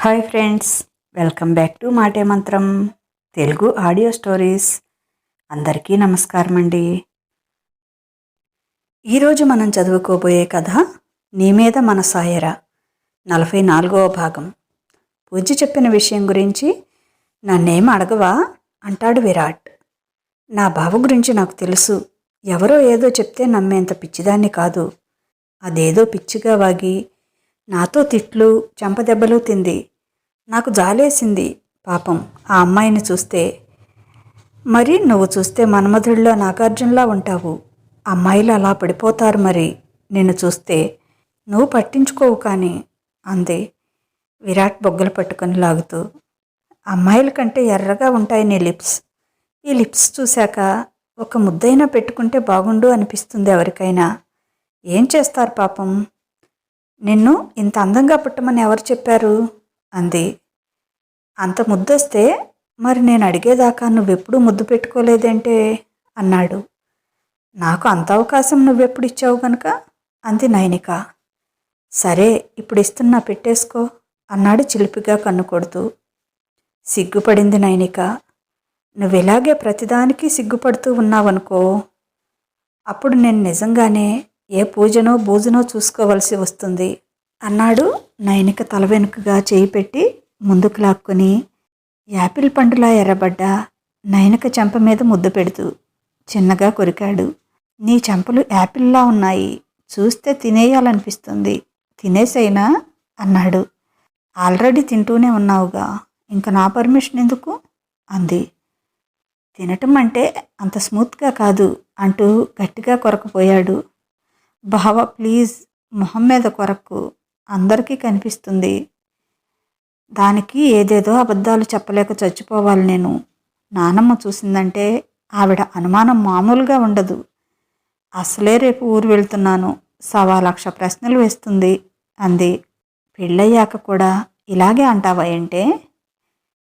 Hi friends welcome back to Maate Mantram Telugu audio stories. అందరికీ నమస్కారం అండి. ఈరోజు మనం చదువుకోబోయే కథ నీ మీద మన సాయరా నలభై నాలుగవ భాగం. పూజ చెప్పిన విషయం గురించి నన్నేం అడగవా? అంటాడు విరాట్. నా బావ గురించి నాకు తెలుసు. ఎవరో ఏదో చెప్తే నమ్మేంత పిచ్చిదాన్ని కాదు. అదేదో పిచ్చిగా వాగి నాతో తిట్లు చెంపదెబ్బలు తింది. నాకు జాలేసింది పాపం ఆ అమ్మాయిని చూస్తే. మరి నువ్వు చూస్తే మన్మధుడిలో నాగార్జునలా ఉంటావు. అమ్మాయిలు అలా పడిపోతారు మరి. నిన్ను చూస్తే నువ్వు పట్టించుకోవు కానీ అంది. విరాట్ బొగ్గలు పట్టుకొని లాగుతూ. అమ్మాయిల కంటే ఎర్రగా ఉంటాయి నీ లిప్స్. ఈ లిప్స్ చూశాక ఒక ముద్దైనా పెట్టుకుంటే బాగుండు అనిపిస్తుంది ఎవరికైనా. ఏం చేస్తారు పాపం? నిన్ను ఇంత అందంగా పుట్టమని ఎవరు చెప్పారు? అంది. అంత ముద్దొస్తే మరి నేను అడిగేదాకా నువ్వెప్పుడు ముద్దు పెట్టుకోలేదంటే? అన్నాడు. నాకు అంత అవకాశం నువ్వెప్పుడు ఇచ్చావు గనుక? అంది నైనిక. సరే ఇప్పుడు ఇస్తున్నా పెట్టేసుకో అన్నాడు చిలిపిగా కన్ను కొడుతూ. సిగ్గుపడింది నైనిక. నువ్వెలాగే ప్రతిదానికి సిగ్గుపడుతూ ఉన్నావనుకో? అప్పుడు నేను నిజంగానే ఏ పూజనో భోజనో చూసుకోవలసి వస్తుంది. అన్నాడు నైనిక తల వెనుకగా చేయి పెట్టి ముందుకు లాక్కొని. యాపిల్ పండులా ఎర్రబడ్డ నైనిక చెంప మీద ముద్దు పెడుతూ చిన్నగా కొరికాడు. నీ చెంపలు యాపిల్లా ఉన్నాయి. చూస్తే తినేయాలనిపిస్తుంది. తినేసైనా? అన్నాడు. ఆల్రెడీ తింటూనే ఉన్నావుగా. ఇంకా నా పర్మిషన్ ఎందుకు? అంది. తినటం అంటే అంత స్మూత్గా కాదు అంటూ గట్టిగా కొరకపోయాడు. బావ ప్లీజ్ మొహం మీద కొరకు అందరికీ కనిపిస్తుంది. దానికి ఏదేదో అబద్ధాలు చెప్పలేక చచ్చిపోవాలి నేను. నానమ్మ చూసిందంటే ఆవిడ అనుమానం మామూలుగా ఉండదు. అసలే రేపు ఊరు వెళ్తున్నాను. సవా లక్ష ప్రశ్నలు వేస్తుంది అంది. పెళ్ళయ్యాక కూడా ఇలాగే అంటావా ఏంటే?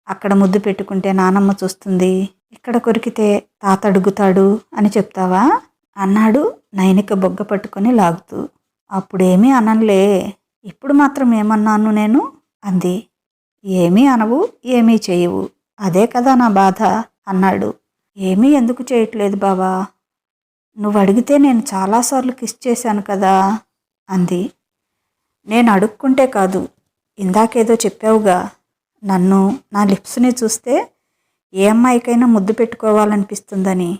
అక్కడ ముద్దు పెట్టుకుంటే నానమ్మ చూస్తుంది. ఇక్కడ కొరికితే తాత అడుగుతాడు అని చెప్తావా? అన్నాడు నయనిక బొగ్గ పట్టుకొని లాగుతూ అప్పుడేమీ అనలే ఇప్పుడు మాత్రం ఏమన్నాను నేను? అంది. ఏమీ అనవు ఏమీ చేయవు. అదే కదా నా బాధ అన్నాడు. ఏమీ ఎందుకు చేయట్లేదు బావా? నువ్వు అడిగితే నేను చాలాసార్లు కిస్ చేశాను కదా అంది. నేను అడుక్కుంటే కాదు. ఇందాకేదో చెప్పావుగా నన్ను నా లిప్స్ని చూస్తే ఏ అమ్మాయికైనా ముద్దు పెట్టుకోవాలనిపిస్తుందని.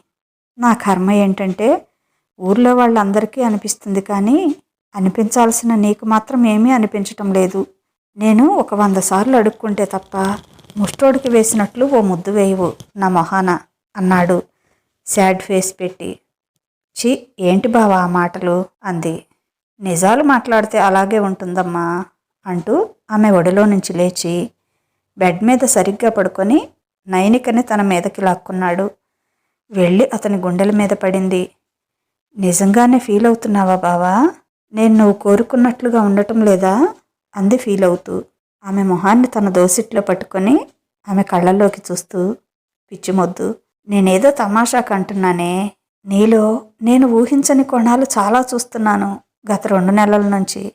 నా కర్మ ఏంటంటే ఊర్లో వాళ్ళందరికీ అనిపిస్తుంది కానీ అనిపించాల్సిన నీకు మాత్రం ఏమీ అనిపించటం లేదు. నేను ఒక వంద సార్లు అడుక్కుంటే తప్ప ముష్టోడికి వేసినట్లు ఓ ముద్దు వేయవు. నా మొహాన అన్నాడు. శాడ్ ఫేస్ పెట్టి. చి ఏంటి బావా ఆ మాటలు? అంది. నిజాలు మాట్లాడితే అలాగే ఉంటుందమ్మా అంటూ ఆమె ఒడిలో నుంచి లేచి బెడ్ మీద సరిగ్గా పడుకొని నైనికని తన మీదకి లాక్కున్నాడు. వెళ్ళి అతని గుండెల మీద పడింది. నిజంగానే ఫీల్ అవుతున్నావా బావా? నేను నువ్వు కోరుకున్నట్లుగా ఉండటం లేదా? అంది ఫీల్ అవుతూ. ఆమె మొహాన్ని తన దోసిట్లో పట్టుకొని ఆమె కళ్ళల్లోకి చూస్తూ పిచ్చిమొద్దు నేనేదో తమాషాకు అంటున్నానే నీలో నేను ఊహించని కోణాలు చాలా చూస్తున్నాను గత రెండు నెలల నుంచి.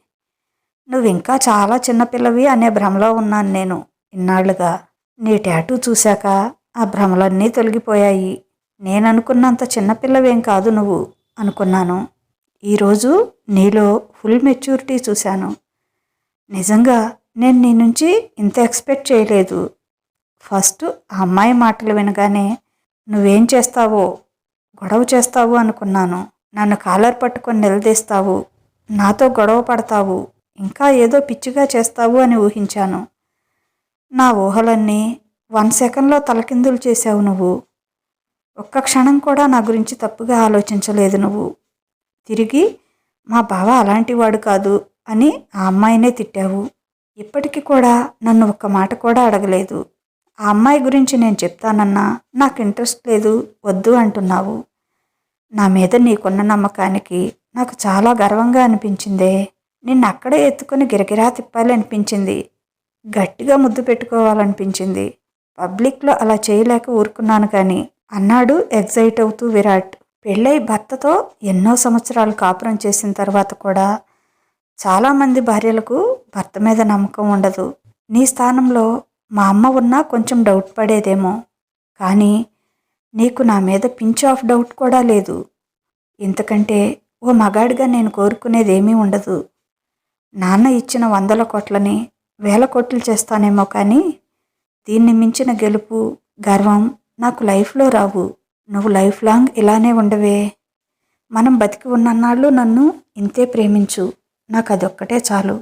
నువ్వు ఇంకా చాలా చిన్నపిల్లవి అనే భ్రమలో ఉన్నాను నేను ఇన్నాళ్ళుగా. నీ టాటూ చూశాక ఆ భ్రమలన్నీ తొలగిపోయాయి. నేననుకున్నంత చిన్నపిల్లవేం కాదు నువ్వు. అనుకున్నాను. ఈరోజు నీలో ఫుల్ మెచ్యూరిటీ చూశాను. నిజంగా నేను నీ నుంచి ఇంత ఎక్స్పెక్ట్ చేయలేదు. ఫస్ట్ ఆ అమ్మాయి మాటలు వినగానే నువ్వేం చేస్తావో గొడవ చేస్తావు అనుకున్నాను. నన్ను కాలర్ పట్టుకొని నిలదీస్తావు నాతో గొడవ పడతావు ఇంకా ఏదో పిచ్చిగా చేస్తావు అని ఊహించాను. నా ఊహలన్నీ వన్ సెకండ్లో తలకిందులు చేసావు నువ్వు. ఒక్క క్షణం కూడా నా గురించి తప్పుగా ఆలోచించలేదు నువ్వు. తిరిగి మా బావ అలాంటివాడు కాదు అని ఆ అమ్మాయినే తిట్టావు. ఇప్పటికీ కూడా నన్ను ఒక్క మాట కూడా అడగలేదు. ఆ అమ్మాయి గురించి నేను చెప్తానన్నా నాకు ఇంట్రెస్ట్ లేదు వద్దు అంటున్నావు. నా మీద నీకున్న నమ్మకానికి నాకు చాలా గర్వంగా అనిపించిందే. నిన్ను అక్కడే ఎత్తుకొని గిరగిరా తిప్పాలి అనిపించింది గట్టిగా ముద్దు పెట్టుకోవాలనిపించింది. పబ్లిక్లో అలా చేయలేక ఊరుకున్నాను కానీ అన్నాడు ఎగ్జైట్ అవుతూ విరాట్. పెళ్ళై భర్తతో ఎన్నో సంవత్సరాలు కాపురం చేసిన తర్వాత కూడా చాలామంది భార్యలకు భర్త మీద నమ్మకం ఉండదు. నీ స్థానంలో మా అమ్మ ఉన్నా కొంచెం డౌట్ పడేదేమో. కానీ నీకు నా మీద పించ్ ఆఫ్ డౌట్ కూడా లేదు. ఎందుకంటే ఓ మగాడిగా నేను కోరుకునేదేమీ ఉండదు. నాన్న ఇచ్చిన వందల కోట్లని వేల కోట్లు చేస్తానేమో కానీ దీన్ని మించిన గెలుపు గర్వం నాకు లైఫ్లో రావు. నువ్వు లైఫ్ లాంగ్ ఇలానే ఉండవే. మనం బతికి ఉన్నన్నాళ్ళు నన్ను ఇంతే ప్రేమించు. నాకు అదొక్కటే చాలు.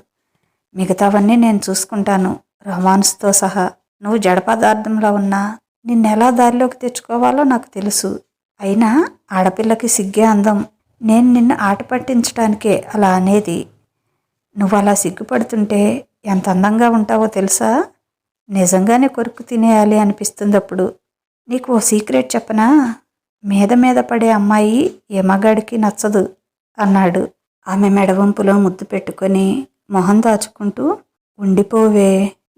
మిగతావన్నీ నేను చూసుకుంటాను. రొమాన్స్తో సహా. నువ్వు జడ పదార్థంలో ఉన్నా నిన్నెలా దారిలోకి తెచ్చుకోవాలో నాకు తెలుసు. అయినా ఆడపిల్లకి సిగ్గే అందం. నేను నిన్ను ఆట పట్టించడానికే అలా అనేది. నువ్వు అలా సిగ్గుపడుతుంటే ఎంత అందంగా ఉంటావో తెలుసా? నిజంగానే కొరుకు తినేయాలి అనిపిస్తుంది అప్పుడు నీకు ఓ సీక్రెట్ చెప్పనా? మీద మీద పడే అమ్మాయి ఏ మగాడికి నచ్చదు అన్నాడు. ఆమె మెడవంపులో ముద్దు పెట్టుకొని మొహం దాచుకుంటూ ఉండిపోవే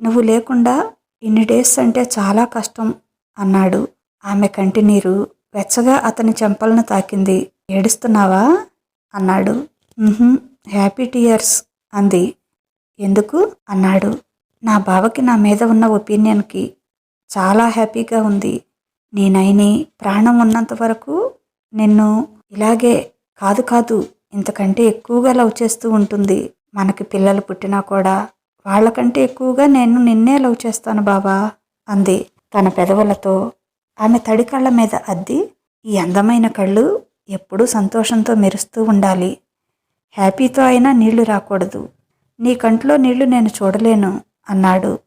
నువ్వు లేకుండా ఇన్ని డేస్ అంటే చాలా కష్టం అన్నాడు. ఆమె కంటి నీరు వెచ్చగా అతని చెంపలను తాకింది. ఏడుస్తున్నావా? అన్నాడు. హ్యాపీ టీయర్స్ అంది. ఎందుకు? అన్నాడు. నా బావకి నా మీద ఉన్న ఒపీనియన్కి చాలా హ్యాపీగా ఉంది. నీ ప్రాణం ఉన్నంత వరకు నిన్ను ఇలాగే కాదు కాదు ఇంతకంటే ఎక్కువగా లవ్ చేస్తూ ఉంటుంది. మనకి పిల్లలు పుట్టినా కూడా వాళ్ళకంటే ఎక్కువగా నేను నిన్నే లవ్ చేస్తాను బాబా అంది. తన పెదవులతో ఆమె తడి కళ్ళ మీద అద్ది. ఈ అందమైన కళ్ళు ఎప్పుడూ సంతోషంతో మెరుస్తూ ఉండాలి. హ్యాపీతో అయినా నీళ్ళు రాకూడదు. నీ కంట్లో నీళ్ళు నేను చూడలేను అన్నాడు.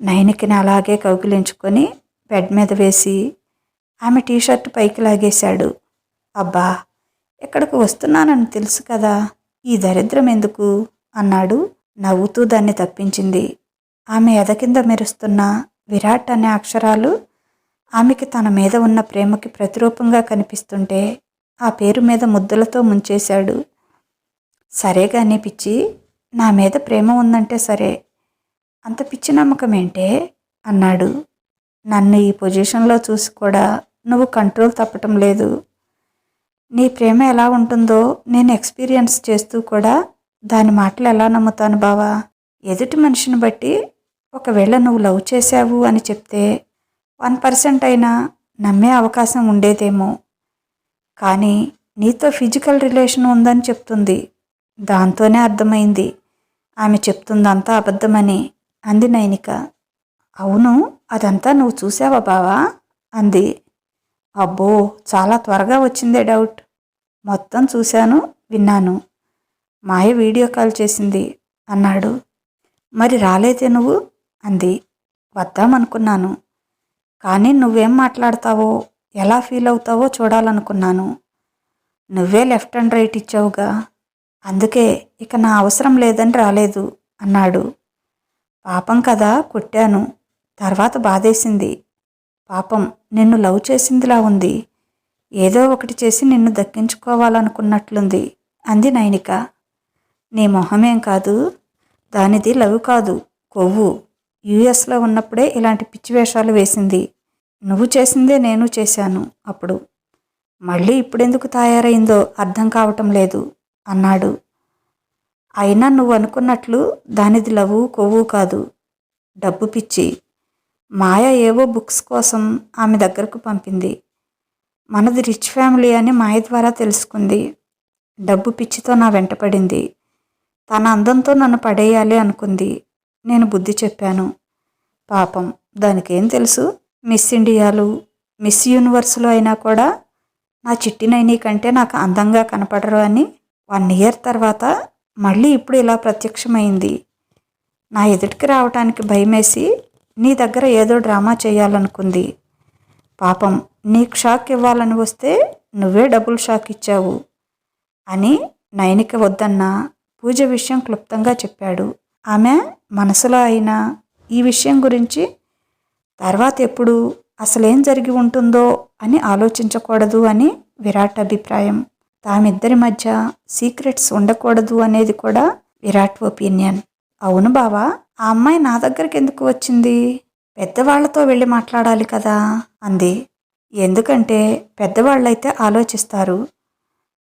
నయనికిని అలాగే కౌగిలించుకొని బెడ్ మీద వేసి ఆమె టీషర్ట్ పైకి లాగేశాడు. అబ్బా ఇక్కడికి వస్తున్నానని తెలుసు కదా ఈ దరిద్రం ఎందుకు? అన్నాడు. నవ్వుతూ దాన్ని తప్పించింది. ఆమె ఎద కింద మెరుస్తున్న విరాట్ అనే అక్షరాలు ఆమెకి తన మీద ఉన్న ప్రేమకి ప్రతిరూపంగా కనిపిస్తుంటే ఆ పేరు మీద ముద్దులతో ముంచేశాడు. సరే కానీ పిచ్చి నా మీద ప్రేమ ఉందంటే సరే. అంత పిచ్చి నమ్మకం ఏంటే అన్నాడు. నన్ను ఈ పొజిషన్లో చూసి కూడా నువ్వు కంట్రోల్ తప్పటం లేదు. నీ ప్రేమ ఎలా ఉంటుందో నేను ఎక్స్పీరియన్స్ చేస్తూ కూడా దాని మాటలు ఎలా నమ్ముతాను బావా? ఎదుటి మనిషిని బట్టి ఒకవేళ నువ్వు లవ్ చేశావు అని చెప్తే వన్ పర్సెంట్ అయినా నమ్మే అవకాశం ఉండేదేమో. కానీ నీతో ఫిజికల్ రిలేషన్ ఉందని చెప్తుంది. దాంతోనే అర్థమైంది. ఆమె చెప్తుందంతా అబద్ధమని. అంది నైనిక. అవును అదంతా నువ్వు చూసావా బావా? అంది. అబ్బో చాలా త్వరగా వచ్చిందే డౌట్. మొత్తం చూశాను విన్నాను. మాయ వీడియో కాల్ చేసింది అన్నాడు. మరి రాలేదే నువ్వు? అంది. వద్దామనుకున్నాను. కానీ నువ్వేం మాట్లాడతావో ఎలా ఫీల్ అవుతావో చూడాలనుకున్నాను. నువ్వే లెఫ్ట్ అండ్ రైట్ ఇచ్చావుగా. అందుకే ఇక నా అవసరం లేదని రాలేదు అన్నాడు. పాపం కదా కొట్టాను. తర్వాత బాధేసింది. పాపం నిన్ను లవ్ చేసిందిలా ఉంది. ఏదో ఒకటి చేసి నిన్ను దక్కించుకోవాలనుకున్నట్లుంది. అంది నైనిక. నీ మొహమేం కాదు. దానిది లవ్ కాదు. కొవ్వు. యుఎస్లో ఉన్నప్పుడే ఇలాంటి పిచ్చి వేషాలు వేసింది. నువ్వు చేసిందే నేను చేశాను అప్పుడు. మళ్ళీ ఇప్పుడెందుకు తయారైందో అర్థం కావటం లేదు అన్నాడు. అయినా నువ్వు అనుకున్నట్లు దానిది లవ్వు కొవ్వు కాదు. డబ్బు పిచ్చి. మాయ ఏవో బుక్స్ కోసం ఆమె దగ్గరకు పంపింది. మనది రిచ్ ఫ్యామిలీ అని మాయ ద్వారా తెలుసుకుంది. డబ్బు పిచ్చితో నా వెంటపడింది తన అందంతో నన్ను పడేయాలి అనుకుంది. నేను బుద్ధి చెప్పాను. పాపం దానికేం తెలుసు? మిస్ ఇండియాలు మిస్ యూనివర్స్లో అయినా కూడా నా చిట్టినైని కంటే నాకు అందంగా కనపడరు అని వన్ ఇయర్ తర్వాత మళ్ళీ ఇప్పుడు ఇలా ప్రత్యక్షమైంది. నా ఎదుటికి రావటానికి భయమేసి నీ దగ్గర ఏదో డ్రామా చేయాలనుకుంది. పాపం నీకు షాక్ ఇవ్వాలని వస్తే నువ్వే డబుల్ షాక్ ఇచ్చావు అని నయనిక వద్దన్నా పూజ విషయం క్లుప్తంగా చెప్పాడు. ఆమె మనసులో అయినా ఈ విషయం గురించి తర్వాత ఎప్పుడు అసలేం జరిగి ఉంటుందో అని ఆలోచించకూడదు అని విరాట్ అభిప్రాయం. తామిద్దరి మధ్య సీక్రెట్స్ ఉండకూడదు అనేది కూడా విరాట్ ఒపీనియన్. అవును బావా ఆ అమ్మాయి నా దగ్గరికి ఎందుకు వచ్చింది? పెద్దవాళ్ళతో వెళ్ళి మాట్లాడాలి కదా అంది. ఎందుకంటే పెద్దవాళ్ళైతే ఆలోచిస్తారు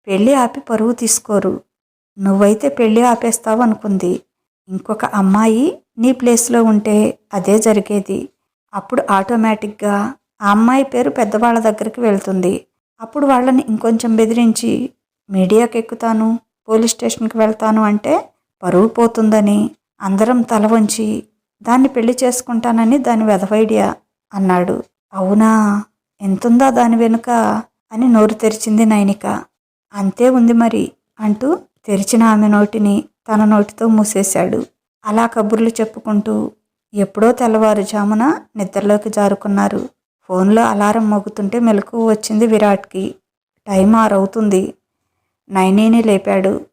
పెళ్ళి ఆపి పరువు తీసుకోరు. నువ్వైతే పెళ్ళి ఆపేస్తావు అనుకుంది. ఇంకొక అమ్మాయి నీ ప్లేస్లో ఉంటే అదే జరిగేది. అప్పుడు ఆటోమేటిక్గా ఆ అమ్మాయి పేరు పెద్దవాళ్ళ దగ్గరికి వెళ్తుంది. అప్పుడు వాళ్ళని ఇంకొంచెం బెదిరించి మీడియాకి ఎక్కుతాను పోలీస్ స్టేషన్కి వెళ్తాను అంటే పరువు పోతుందని అందరం తల వంచి దాన్ని పెళ్ళి చేసుకుంటానని దాని వెధవైడియా అన్నాడు. అవునా? ఎంతుందా దాని వెనుక? అని నోరు తెరిచింది నైనిక. అంతే ఉంది మరి అంటూ తెరిచిన ఆమె నోటిని తన నోటితో మూసేశాడు. అలా కబుర్లు చెప్పుకుంటూ ఎప్పుడో తెల్లవారుజామున నిద్రలోకి జారుకున్నారు. ఫోన్లో అలారం మోగుతుంటే మెలకు వచ్చింది విరాట్కి. టైం ఆరవుతుంది. నైనీని లేపాడు.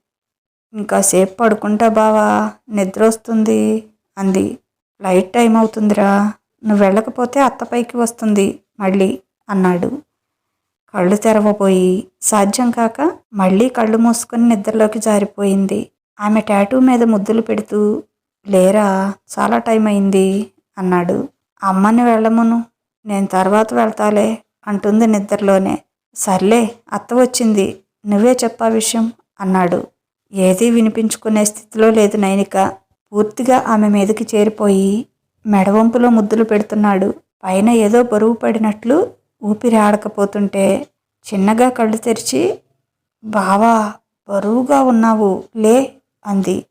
ఇంకాసేపు పడుకుంటా బావా నిద్ర వస్తుంది అంది. లైట్ టైం అవుతుందిరా నువ్వు వెళ్ళకపోతే అత్త పైకి వస్తుంది మళ్ళీ అన్నాడు. కళ్ళు తెరవబోయి సాధ్యం కాక మళ్ళీ కళ్ళు మూసుకొని నిద్రలోకి జారిపోయింది. ఆమె టాటూ మీద ముద్దులు పెడుతూ లేరా చాలా టైం అయింది అన్నాడు. అమ్మని వెళ్ళమును నేను తర్వాత వెళ్తాలే అంటుంది నిద్రలోనే. సర్లే అత్త వచ్చింది నువ్వే చెప్పా విషయం అన్నాడు. ఏదీ వినిపించుకునే స్థితిలో లేదు నైనిక. పూర్తిగా ఆమె మీదకి చేరిపోయి మెడవంపులో ముద్దులు పెడుతున్నాడు. పైన ఏదో బరువు పడినట్లు ఊపిరి ఆడకపోతుంటే చిన్నగా కళ్ళు తెరిచి బావా బరువుగా ఉన్నావు లే అంది.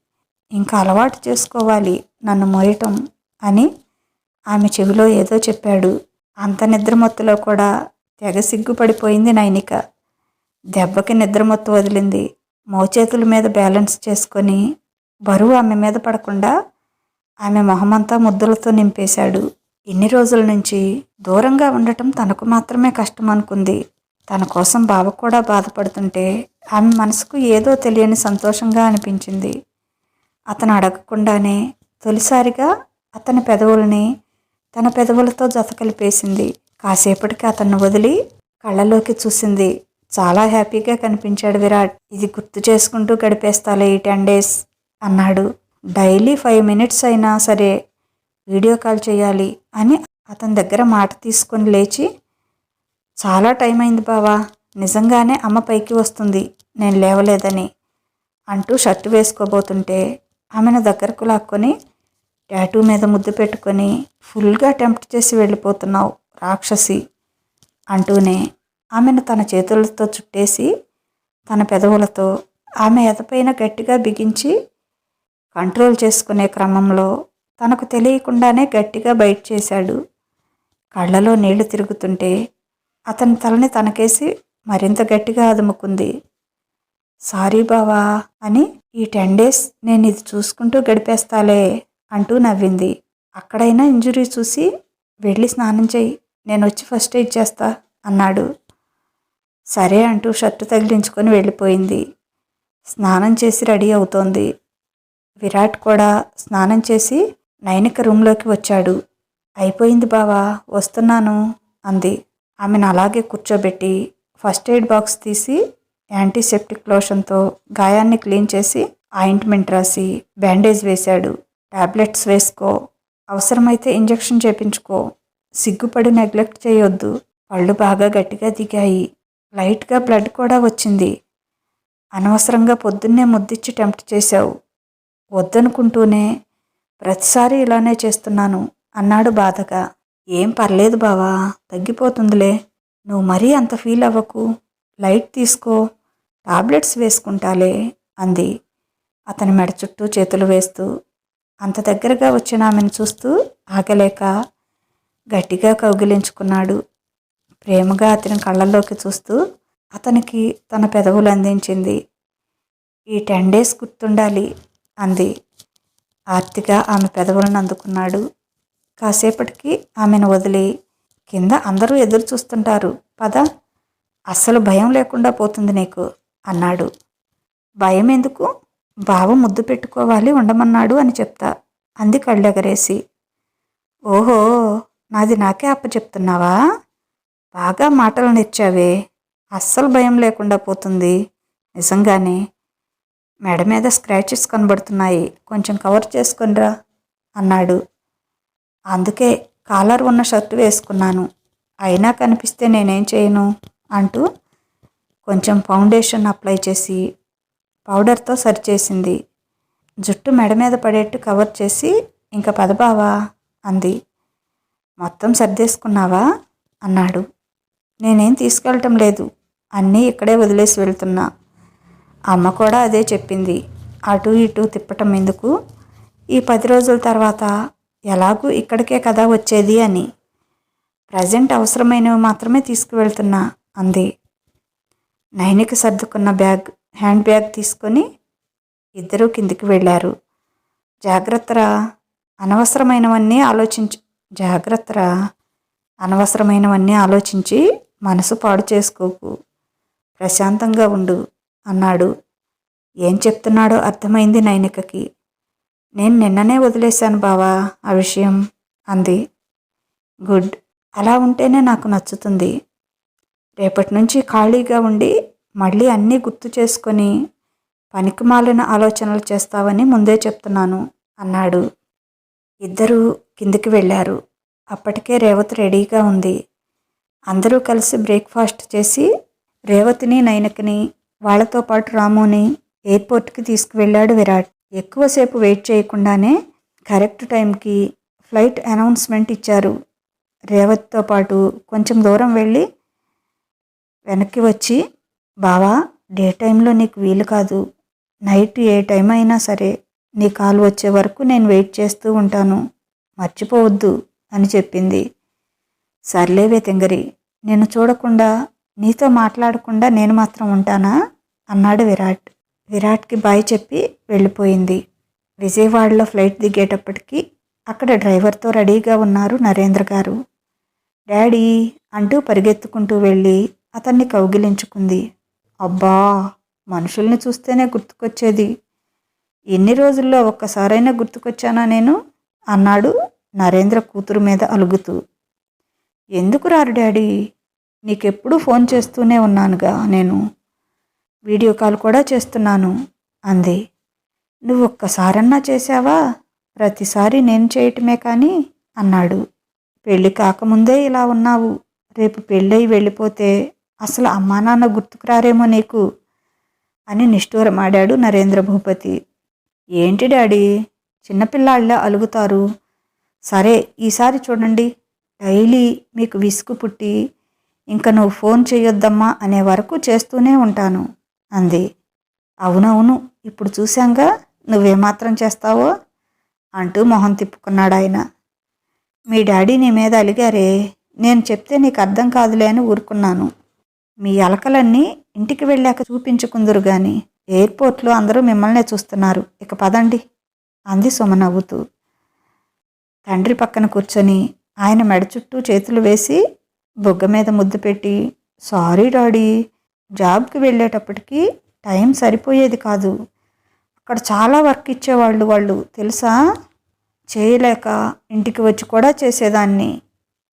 ఇంకా అలవాటు చేసుకోవాలి నన్ను మోయటం అని ఆమె చెవిలో ఏదో చెప్పాడు. అంత నిద్రమత్తులో కూడా తెగ సిగ్గుపడిపోయింది నైనిక. దెబ్బకి నిద్రమత్తు వదిలింది. మోచేతుల మీద బ్యాలెన్స్ చేసుకొని బరువు ఆమె మీద పడకుండా ఆమె మొహమంతా ముద్దులతో నింపేశాడు. ఇన్ని రోజుల నుంచి దూరంగా ఉండటం తనకు మాత్రమే కష్టం అనుకుంది. తన కోసం బావ కూడా బాధపడుతుంటే ఆమె మనసుకు ఏదో తెలియని సంతోషంగా అనిపించింది. అతను అడగకుండానే తొలిసారిగా అతని పెదవుల్ని తన పెదవులతో జత కలిపేసింది. కాసేపటికి అతన్ని వదిలి కళ్ళలోకి చూసింది. చాలా హ్యాపీగా కనిపించాడు విరాట్. ఇది గుర్తు చేసుకుంటూ గడిపేస్తాలే ఈ టెన్ డేస్ అన్నాడు. డైలీ ఫైవ్ మినిట్స్ అయినా సరే వీడియో కాల్ చేయాలి అని అతని దగ్గర మాట తీసుకొని లేచి చాలా టైం అయింది బావా నిజంగానే అమ్మ పైకి వస్తుంది నేను లేవలేదని అంటూ షర్టు వేసుకోబోతుంటే ఆమెను దగ్గరకు లాక్కొని టాటూ మీద ముద్దు పెట్టుకొని ఫుల్గా టెంప్ట్ చేసి వెళ్ళిపోతున్నావు రాక్షసి అంటూనే ఆమెను తన చేతులతో చుట్టేసి తన పెదవులతో ఆమె ఎదపైన గట్టిగా బిగించి కంట్రోల్ చేసుకునే క్రమంలో తనకు తెలియకుండానే గట్టిగా బయట చేశాడు. కళ్ళలో నీళ్ళు తిరుగుతుంటే అతని తలని తనకేసి మరింత గట్టిగా అదుముకుంది. సారీ బావా అని ఈ టెన్ డేస్ నేను ఇది చూసుకుంటూ గడిపేస్తాలే అంటూ నవ్వింది. అక్కడైనా ఇంజురీ చూసి వెళ్ళి స్నానం చేయి. నేను వచ్చి ఫస్ట్ ఎయిడ్ చేస్తా అన్నాడు. సరే అంటూ షర్టు తగిలించుకొని వెళ్ళిపోయింది. స్నానం చేసి రెడీ అవుతోంది. విరాట్ కూడా స్నానం చేసి నైనిక రూమ్లోకి వచ్చాడు. అయిపోయింది బావా వస్తున్నాను అంది. ఆమెను అలాగే కూర్చోబెట్టి ఫస్ట్ ఎయిడ్ బాక్స్ తీసి యాంటీసెప్టిక్ లోషన్తో గాయాన్ని క్లీన్ చేసి ఆయింట్మెంట్ రాసి బ్యాండేజ్ వేశాడు. టాబ్లెట్స్ వేసుకో అవసరమైతే ఇంజెక్షన్ చేపించుకో సిగ్గుపడి నెగ్లెక్ట్ చేయొద్దు. పళ్ళు బాగా గట్టిగా దిగాయి. లైట్గా బ్లడ్ కూడా వచ్చింది. అనవసరంగా పొద్దున్నే ముద్దిచ్చి టెంప్ట్ చేశావు. వద్దనుకుంటూనే ప్రతిసారి ఇలానే చేస్తున్నాను అన్నాడు బాధగా. ఏం పర్లేదు బావా తగ్గిపోతుందిలే. నువ్వు మరీ అంత ఫీల్ అవ్వకు. లైట్ తీసుకో టాబ్లెట్స్ వేసుకుంటాలే అంది. అతని మెడ చుట్టూ చేతులు వేస్తూ అంత దగ్గరగా వచ్చిన ఆమెను చూస్తూ ఆగలేక గట్టిగా కౌగిలించుకున్నాడు. ప్రేమగా అతని కళ్ళల్లోకి చూస్తూ అతనికి తన పెదవులు అందించింది. ఈ టెన్ డేస్ గుర్తుండాలి అంది. ఆర్తిగా ఆమె పెదవులను అందుకున్నాడు. కాసేపటికి ఆమెను వదిలి కింద అందరూ ఎదురు చూస్తుంటారు. పద. అస్సలు భయం లేకుండా పోతుంది నీకు అన్నాడు. భయం ఎందుకు? బావ ముద్దు పెట్టుకోవాలి ఉండమన్నాడు అని చెప్తా అంది కళ్ళెగరేసి. ఓహో! నాది నాకే అప్ప చెప్తున్నావా బాగా మాటలు నేర్చావే. అస్సలు భయం లేకుండా పోతుంది. నిజంగానే మెడ మీద స్క్రాచెస్ కనబడుతున్నాయి. కొంచెం కవర్ చేసుకునిరా అన్నాడు. అందుకే కాలర్ ఉన్న షర్టు వేసుకున్నాను. అయినా కనిపిస్తే నేనేం చేయను అంటూ కొంచెం ఫౌండేషన్ అప్లై చేసి పౌడర్తో సరిచేసింది. జుట్టు మెడ మీద పడేట్టు కవర్ చేసి ఇంకా పదబావా అంది. మొత్తం సర్దేసుకున్నావా? అన్నాడు. నేనేం తీసుకెళ్ళటం లేదు. అన్నీ ఇక్కడే వదిలేసి వెళ్తున్నా. అమ్మ కూడా అదే చెప్పింది. అటు ఇటు తిప్పటం ఎందుకు? ఈ పది రోజుల తర్వాత ఎలాగూ ఇక్కడికే కదా వచ్చేది అని. ప్రజెంట్ అవసరమైనవి మాత్రమే తీసుకువెళ్తున్నా అంది. నైనికి సర్దుకున్న బ్యాగ్ హ్యాండ్ బ్యాగ్ తీసుకొని ఇద్దరూ కిందికి వెళ్ళారు. జాగ్రత్తరా? అనవసరమైనవన్నీ ఆలోచించు జాగ్రత్తరా? అనవసరమైనవన్నీ ఆలోచించి మనసు పాడు చేసుకోకు. ప్రశాంతంగా ఉండు అన్నాడు. ఏం చెప్తున్నాడో అర్థమైంది నైనికకి. నేను నిన్ననే వదిలేశాను బావా ఆ విషయం అంది. గుడ్. అలా ఉంటేనే నాకు నచ్చుతుంది. రేపటి నుంచి ఖాళీగా ఉండి మళ్ళీ అన్నీ గుర్తు చేసుకొని పనికిమాలిన ఆలోచనలు చేస్తావని ముందే చెప్తున్నాను అన్నాడు. ఇద్దరూ కిందికి వెళ్ళారు. అప్పటికే రేవతి రెడీగా ఉంది. అందరూ కలిసి బ్రేక్ఫాస్ట్ చేసి రేవతిని నైనకిని వాళ్ళతో పాటు రాముని ఎయిర్పోర్ట్కి తీసుకువెళ్ళాడు విరాట్. ఎక్కువసేపు వెయిట్ చేయకుండానే కరెక్ట్ టైంకి ఫ్లైట్ అనౌన్స్మెంట్ ఇచ్చారు. రేవతితో పాటు కొంచెం దూరం వెళ్ళి వెనక్కి వచ్చి బావా డే టైంలో నీకు వీలు కాదు. నైట్ ఏ టైం అయినా సరే నీ కాలు వచ్చే వరకు నేను వెయిట్ చేస్తూ ఉంటాను. మర్చిపోవద్దు అని చెప్పింది. సర్లేవే తెంగరి నేను చూడకుండా నీతో మాట్లాడకుండా నేను మాత్రం ఉంటానా? అన్నాడు విరాట్. విరాట్కి బాయ్ చెప్పి వెళ్ళిపోయింది. విజయవాడలో ఫ్లైట్ దిగేటప్పటికి అక్కడ డ్రైవర్తో రెడీగా ఉన్నారు నరేంద్ర గారు. డాడీ అంటూ పరిగెత్తుకుంటూ వెళ్ళి అతన్ని కౌగిలించుకుంది. అబ్బా మనుషుల్ని చూస్తేనే గుర్తుకొచ్చేది. ఎన్ని రోజుల్లో ఒక్కసారైనా గుర్తుకొచ్చానా నేను? అన్నాడు నరేంద్ర కూతురు మీద అలుగుతూ. ఎందుకు రారు డాడీ? నీకెప్పుడు ఫోన్ చేస్తూనే ఉన్నానుగా నేను. వీడియో కాల్ కూడా చేస్తున్నాను అంది. నువ్వు ఒక్కసారన్నా చేశావా? ప్రతిసారి నేను చేయటమే కానీ అన్నాడు. పెళ్ళి కాకముందే ఇలా ఉన్నావు. రేపు పెళ్ళయి వెళ్ళిపోతే అసలు అమ్మా నాన్న గుర్తుకురారేమో నీకు? అని నిష్ఠూరమాడాడు నరేంద్ర భూపతి. ఏంటి డాడీ? చిన్నపిల్లాళ్ళ అలుగుతారు. సరే ఈసారి చూడండి. డైలీ మీకు విసుగు పుట్టి ఇంకా నువ్వు ఫోన్ చేయొద్దమ్మా అనే వరకు చేస్తూనే ఉంటాను అంది. అవునవును ఇప్పుడు చూశాంగా నువ్వేమాత్రం చేస్తావో? అంటూ మొహం తిప్పుకున్నాడు ఆయన మీ డాడీ నీ మీద అలిగారే నేను చెప్తే నీకు అర్థం కాదులే అని ఊరుకున్నాను. మీ అలకలన్నీ ఇంటికి వెళ్ళాక చూపించుకుందరు కానీ ఎయిర్పోర్ట్లో అందరూ మిమ్మల్నే చూస్తున్నారు. ఇక పదండి అంది సుమ నవ్వుతూ. తండ్రి పక్కన కూర్చొని ఆయన మెడ చుట్టూ చేతులు వేసి బొగ్గ మీద ముద్దు పెట్టి సారీ డాడీ జాబ్కి వెళ్ళేటప్పటికి టైం సరిపోయేది కాదు. అక్కడ చాలా వర్క్ ఇచ్చేవాళ్ళు వాళ్ళు. తెలుసా? చేయలేక ఇంటికి వచ్చి కూడా చేసేదాన్ని.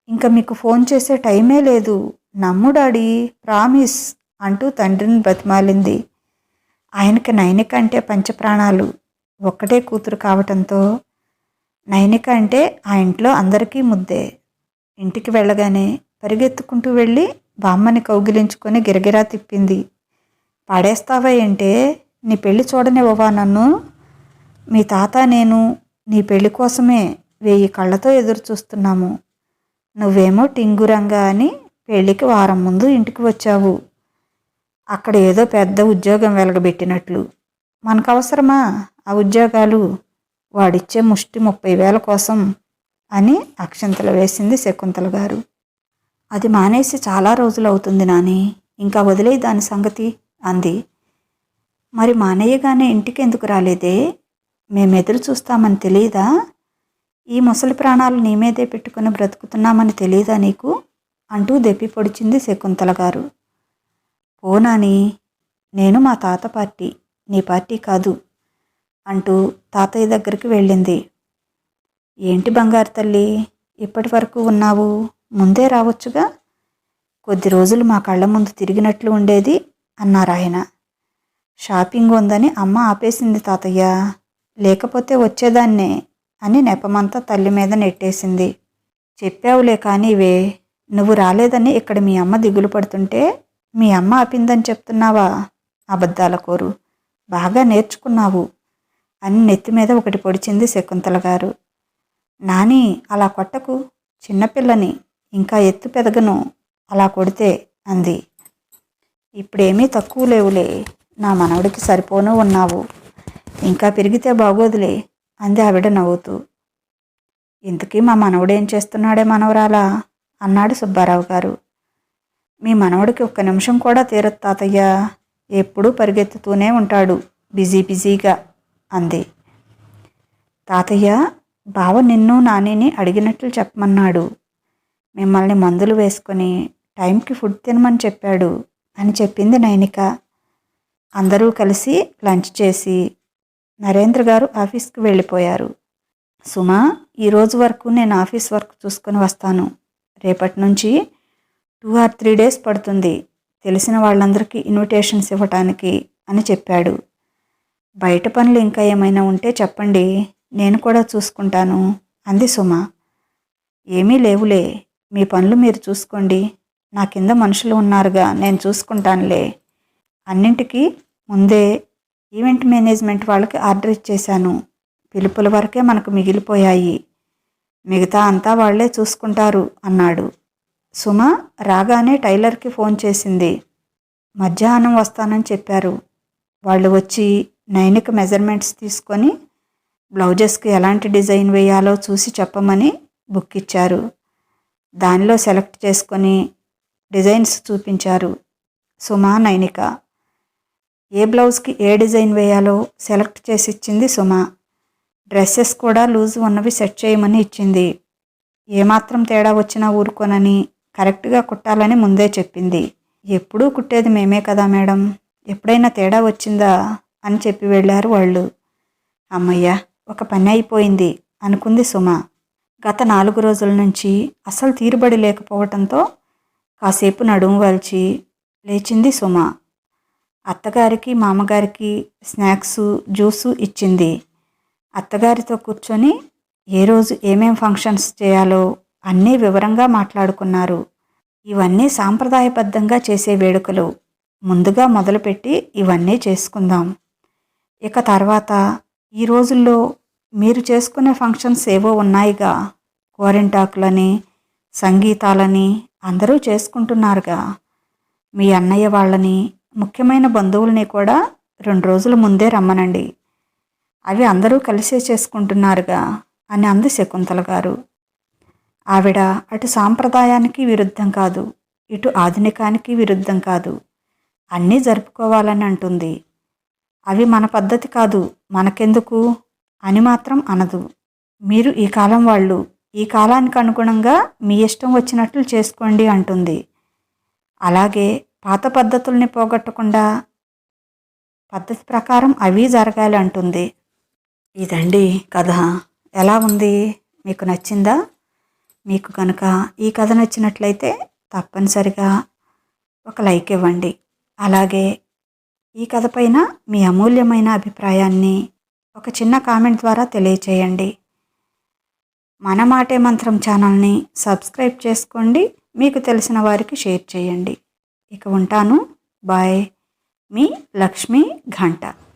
ఇంకా మీకు ఫోన్ చేసే టైమే లేదు. నమ్ము డాడీ ప్రామిస్ అంటూ తండ్రిని బతిమాలింది. ఆయనకి నైనిక అంటే పంచప్రాణాలు. ఒక్కటే కూతురు కావటంతో నైనిక అంటే ఆ ఇంట్లో అందరికీ ముద్దే. ఇంటికి వెళ్ళగానే పరిగెత్తుకుంటూ వెళ్ళి బామ్మని కౌగిలించుకొని గిరగిరా తిప్పింది. పాడేస్తావా ఏంటే? నీ పెళ్ళి చూడనివ్వవా నన్ను? మీ తాత నేను నీ పెళ్ళి కోసమే వెయ్యి కళ్ళతో ఎదురు చూస్తున్నాము. నువ్వేమో టింగురంగా అని పెళ్ళికి వారం ముందు ఇంటికి వచ్చావు. అక్కడ ఏదో పెద్ద ఉద్యోగం వెలగబెట్టినట్లు. మనకు అవసరమా? ఆ ఉద్యోగాలు వాడిచ్చే ముష్టి ముప్పై వేల కోసం అని అక్షంతలు వేసింది శకుంతల గారు. అది మానేసి చాలా రోజులు అవుతుంది నాని ఇంకా వదిలే దాని సంగతి అంది. మరి మానేయగానే ఇంటికి ఎందుకు రాలేదే? మేము ఎదురు చూస్తామని తెలియదా ఈ ముసలి ప్రాణాలు నీ మీదే పెట్టుకుని బ్రతుకుతున్నామని తెలియదా నీకు? అంటూ దెప్పి పొడిచింది శకుంతల గారు. పోనాని నేను మా తాత పార్టీ నీ పార్టీ కాదు. అంటూ తాతయ్య దగ్గరికి వెళ్ళింది. ఏంటి బంగారు తల్లి ఇప్పటి వరకు ఉన్నావు? ముందే రావచ్చుగా? కొద్ది రోజులు మా కళ్ళ ముందు తిరిగినట్లు ఉండేది అన్నారు ఆయన. షాపింగ్ ఉందని అమ్మ ఆపేసింది తాతయ్య. లేకపోతే వచ్చేదాన్నే అని నెపమంతా తల్లి మీద నెట్టేసింది. చెప్పావులే కానీవే నువ్వు రాలేదని ఇక్కడ మీ అమ్మ దిగులు పడుతుంటే మీ అమ్మ ఆపిందని చెప్తున్నావా? అబద్ధాల కోరు. బాగా నేర్చుకున్నావు. అని నెత్తి మీద ఒకటి పొడిచింది శకుంతల గారు. నాని అలా కొట్టకు. చిన్నపిల్లని ఇంకా ఎత్తు పెదగను. అలా కొడితే అంది. ఇప్పుడేమీ తక్కువ లేవులే. నా మనవడికి సరిపోను ఉన్నావు. ఇంకా పెరిగితే బాగోదులే అంది ఆవిడ నవ్వుతూ. ఇంతకీ మా మనవడేం చేస్తున్నాడే మనవరాలా? అన్నాడు సుబ్బారావు గారు. మీ మనవడికి ఒక్క నిమిషం కూడా తీరదు తాతయ్య. ఎప్పుడూ పరిగెత్తుతూనే ఉంటాడు. బిజీ బిజీగా. అంది. తాతయ్య బావ నిన్ను నానిని అడిగినట్లు చెప్పమన్నాడు. మిమ్మల్ని మందులు వేసుకొని టైంకి ఫుడ్ తినమని చెప్పాడు అని చెప్పింది నైనిక. అందరూ కలిసి లంచ్ చేసి నరేంద్ర గారు ఆఫీస్కి వెళ్ళిపోయారు. సుమా ఈరోజు వరకు నేను ఆఫీస్ వర్క్ చూసుకొని వస్తాను. రేపటి నుంచి టూ ఆర్ త్రీ డేస్ పడుతుంది. తెలిసిన వాళ్ళందరికీ ఇన్విటేషన్స్ ఇవ్వటానికి అని చెప్పాడు. బయట పనులు ఇంకా ఏమైనా ఉంటే చెప్పండి. నేను కూడా చూసుకుంటాను. అంది సుమ. ఏమీ లేవులే. మీ పనులు మీరు చూసుకోండి. నా కింద మనుషులు ఉన్నారుగా నేను చూసుకుంటానులే. అన్నింటికీ ముందే ఈవెంట్ మేనేజ్మెంట్ వాళ్ళకి ఆర్డర్ ఇచ్చేశాను. పిలుపుల వరకే మనకు మిగిలిపోయాయి. మిగతా అంతా వాళ్ళే చూసుకుంటారు అన్నాడు. సుమ రాగానే టైలర్కి ఫోన్ చేసింది. మధ్యాహ్నం వస్తానని చెప్పారు. వాళ్ళు వచ్చి నైనిక మెజర్మెంట్స్ తీసుకొని బ్లౌజెస్కి ఎలాంటి డిజైన్ వేయాలో చూసి చెప్పమని బుక్ ఇచ్చారు. దానిలో సెలెక్ట్ చేసుకొని డిజైన్స్ చూపించారు సుమా నైనిక. ఏ బ్లౌజ్కి ఏ డిజైన్ వేయాలో సెలెక్ట్ చేసి ఇచ్చింది సుమా. డ్రెస్సెస్ కూడా లూజ్ ఉన్నవి సెట్ చేయమని ఇచ్చింది. ఏమాత్రం తేడా వచ్చినా ఊరుకోనని కరెక్ట్గా కుట్టాలని ముందే చెప్పింది. ఎప్పుడూ కుట్టేది మేమే కదా మేడం. ఎప్పుడైనా తేడా వచ్చిందా? అని చెప్పి వెళ్ళారు వాళ్ళు. అమ్మయ్య ఒక పని అయిపోయింది అనుకుంది సుమ. గత నాలుగు రోజుల నుంచి అసలు తీరుబడి లేకపోవటంతో కాసేపు నడుము వాల్చి లేచింది సుమ. అత్తగారికి మామగారికి స్నాక్స్ జ్యూసు ఇచ్చింది. అత్తగారితో కూర్చొని ఏ రోజు ఏమేం ఫంక్షన్స్ చేయాలో అన్నీ వివరంగా మాట్లాడుకున్నారు. ఇవన్నీ సాంప్రదాయబద్ధంగా చేసే వేడుకలు. ముందుగా మొదలుపెట్టి ఇవన్నీ చేసుకుందాం. ఇక తర్వాత ఈ రోజుల్లో మీరు చేసుకునే ఫంక్షన్స్ ఏవో ఉన్నాయిగా. గోరింటాకులని సంగీతాలని అందరూ చేసుకుంటున్నారుగా. మీ అన్నయ్య వాళ్ళని ముఖ్యమైన బంధువుల్ని కూడా రెండు రోజుల ముందే రమ్మనండి. అవి అందరూ కలిసే చేసుకుంటున్నారుగా అని అంది శకుంతల గారు. ఆవిడ అటు సాంప్రదాయానికి విరుద్ధం కాదు ఇటు ఆధునికానికి విరుద్ధం కాదు. అన్నీ జరుపుకోవాలని అంటుంది. అవి మన పద్ధతి కాదు మనకెందుకు? అని మాత్రం అనదు. మీరు ఈ కాలం వాళ్ళు ఈ కాలానికి అనుగుణంగా మీ ఇష్టం వచ్చినట్లు చేసుకోండి అంటుంది. అలాగే పాత పద్ధతుల్ని పోగొట్టకుండా పద్ధతి ప్రకారం అవి జరగాలి అంటుంది. ఇదండి కథ. ఎలా ఉంది? మీకు నచ్చిందా? మీకు కనుక ఈ కథ నచ్చినట్లయితే తప్పనిసరిగా ఒక లైక్ ఇవ్వండి. అలాగే ఈ కథపైన మీ అమూల్యమైన అభిప్రాయాన్ని ఒక చిన్న కామెంట్ ద్వారా తెలియచేయండి. మన మాటే మంత్రం ఛానల్ని సబ్స్క్రైబ్ చేసుకోండి. మీకు తెలిసిన వారికి షేర్ చేయండి. ఇక ఉంటాను. బాయ్. మీ లక్ష్మీ ఘంట.